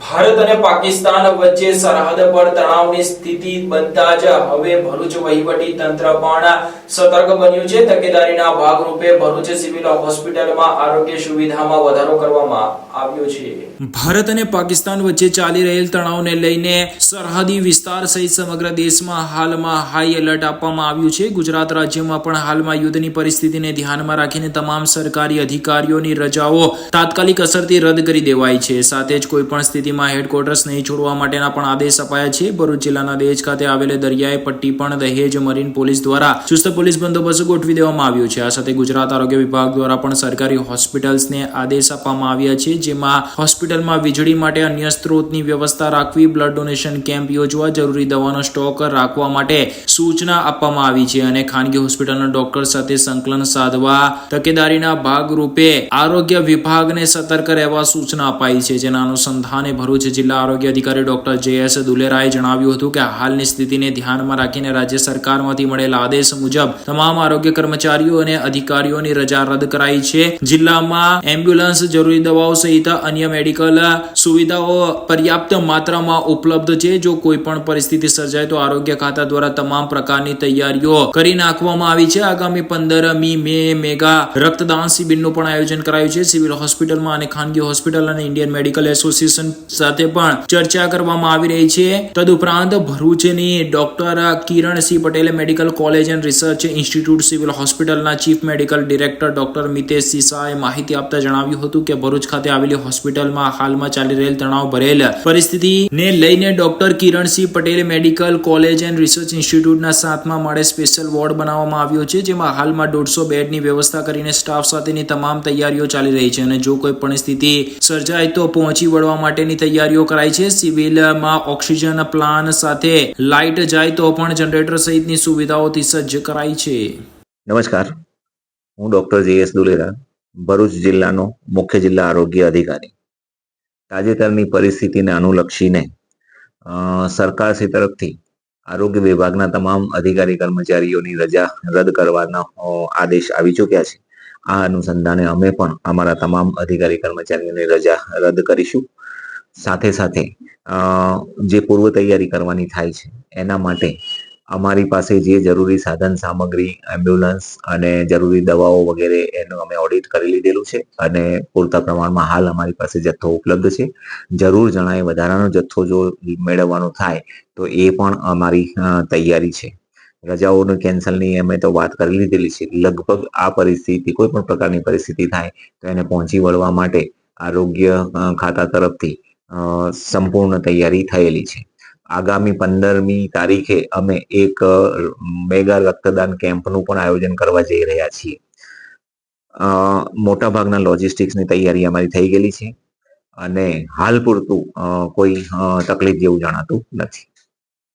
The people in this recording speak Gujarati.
ભારત અને પાકિસ્તાન વચ્ચે સરહદ પર તણાવની સ્થિતિ બનતા જ હવે ભરૂચ વહીવટી તંત્ર પણ સતર્ક બન્યું છે. તકેદારીના ભાગરૂપે ભરૂચ સિવિલ હોસ્પિટલમાં આરોગ્ય સુવિધામાં વધારો કરવામાં આવ્યો છે. ભારત અને પાકિસ્તાન વચ્ચે ચાલી રહેલ તણાવને લઈને સરહદી વિસ્તાર સહિત સમગ્ર દેશમાં હાલમાં હાઈ એલર્ટ આપવામાં આવ્યું છે. ગુજરાત રાજ્યમાં પણ હાલમાં યુદ્ધની પરિસ્થિતિને ધ્યાનમાં રાખીને તમામ સરકારી અધિકારીઓની રજાઓ તાત્કાલિક અસરથી રદ કરી દેવાઈ છે. સાથે જ કોઈ પણ સ્થિતિમાં હેડક્વાર્ટર્સ નહીં છોડવા માટેના પણ આદેશ અપાયા છે. ભરૂચ જિલ્લાના દહેજ ખાતે આવેલી દરિયાઈ પટ્ટી પણ દહેજ મરીન પોલીસ દ્વારા ચુસ્ત પોલીસ બંદોબસ્ત ગોઠવી દેવામાં આવ્યો છે. આ સાથે ગુજરાત આરોગ્ય વિભાગ દ્વારા પણ સરકારી હોસ્પિટલ્સને આદેશ આપવામાં આવ્યા છે, જેમાં હોસ્પિટલમાં વીજળી માટે અન્ય સ્ત્રોતની વ્યવસ્થા રાખવી, બ્લડ ડોનેશન કેમ્પ યોજવા, જરૂરી દવાનો સ્ટોક રાખવા માટે સૂચના આપવામાં આવી છે અને ખાનગી હોસ્પિટલના ડોક્ટર સાથે સંકલન સાધવા તકેદારીના ભાગરૂપે આરોગ્ય વિભાગને સતર્ક રહેવા સૂચના અપાઈ છે. જેના અનુસંધાને ભરૂચ જિલ્લા આરોગ્ય અધિકારી ડોક્ટર જે એસ દુલેરાએ જણાવ્યું હતું કે હાલની સ્થિતિને ધ્યાનમાં રાખીને રાજ્ય સરકારમાંથી મળેલા આદેશ મુજબ તમામ આરોગ્ય કર્મચારીઓ અને અધિકારીઓની રજા રદ કરાઈ છે. જિલ્લામાં એમ્બ્યુલન્સ, જરૂરી દવાઓ સહિત અન્ય મેડિકલ સુવિધાઓ પર્યાપ્ત માત્રામાં ઉપલબ્ધ છે. જો કોઈ પણ પરિસ્થિતિ સર્જાય તો આરોગ્ય ખાતા દ્વારા તમામ પ્રકારની તૈયારીઓ કરી નાખવામાં આવી છે. આગામી પંદરમી મે, મેગા રક્તદાન શિબિરનું પણ આયોજન કરાયું છે. સિવિલ હોસ્પિટલમાં અને ખાનગી હોસ્પિટલ અને ઇન્ડિયન મેડિકલ એસોસિએશન સાથે પણ ચર્ચા કરવામાં આવી રહી છે. તદુપરાંત ભરૂચની ડોક્ટર કિરણસિંહ પટેલે medical college and research institute civil હોસ્પિટલના chief medical director doctor Mitesh સિસાએ માહિતી આપતા જણાવ્યું હતું કે ભરૂચ ખાતે આવેલી હોસ્પિટલમાં હાલમાં ચાલી રહેલ તણાવ ભરેલ પરિસ્થિતિને લઈને ડોક્ટર કિરણસિંહ પટેલે મેડિકલ કોલેજ એન્ડ રિસર્ચ ઇન્સ્ટિટ્યૂટના સાતમા માળે સ્પેશિયલ વોર્ડ બનાવવામાં આવ્યો છે, જેમાં હાલમાં દોઢસો બેડની વ્યવસ્થા કરીને સ્ટાફ સાથેની તમામ તૈયારીઓ ચાલી રહી છે અને જો કોઈ પરિસ્થિતિ સર્જાય તો પહોંચી વળવા માટેની તૈયારીઓ કરાઈ છે. સિવિલમાં ઓક્સિજન પ્લાન સાથે લાઇટ જાય તો પણ જનરેટર સહિતની સુવિધાઓથી સજ્જ કરાઈ છે. નમસ્કાર. હું ડૉક્ટર જે એસ દુલેરા ભરૂચ જિલ્લાનો મુખ્ય જિલ્લા આરોગ્ય અધિકારી. તાજેતરની પરિસ્થિતિને અનુલક્ષીને અ, સરકારશ્રી તરફથી આરોગ્ય વિભાગના તમામ અધિકારી કર્મચારીઓની રજા રદ કરવાનો આદેશ આવી ચૂક્યા છે. આ અનુસંધાને અમે પણ અમારા તમામ અધિકારી કર્મચારીઓની રજા રદ કરીશું. સાથે સાથે જે પૂર્વ તૈયારી કરવાની થાય છે, એના માટે અમારી પાસે જે જરૂરી સાધન સામગ્રી એમ્બ્યુલન્સ અને જરૂરી દવાઓ વગેરે એનું અમે ઓડિટ કરી લીધેલું છે અને પૂરતા પ્રમાણમાં હાલ અમારી પાસે જથ્થો ઉપલબ્ધ છે. જરૂર જણાય વધારાનો જથ્થો જો મેળવવાનો થાય તો એ પણ અમારી તૈયારી છે. રજાઓનું કેન્સલની અમે તો વાત કરી લીધેલી છે. લગભગ આ પરિસ્થિતિ, કોઈ પણ પ્રકારની પરિસ્થિતિ થાય તો એને પહોંચી વળવા માટે આરોગ્ય ખાતા તરફથી સંપૂર્ણ તૈયારી થયેલી છે. આગામી પંદરમી તારીખે અમે એક મેગા રક્તદાન કેમ્પનું પણ આયોજન કરવા જઈ રહ્યા છીએ. મોટાભાગના લોજિસ્ટિક્સની તૈયારી અમારી થઈ ગયેલી છે. અને હાલ પૂરતું કોઈ તકલીફ જેવું જણાતું નથી.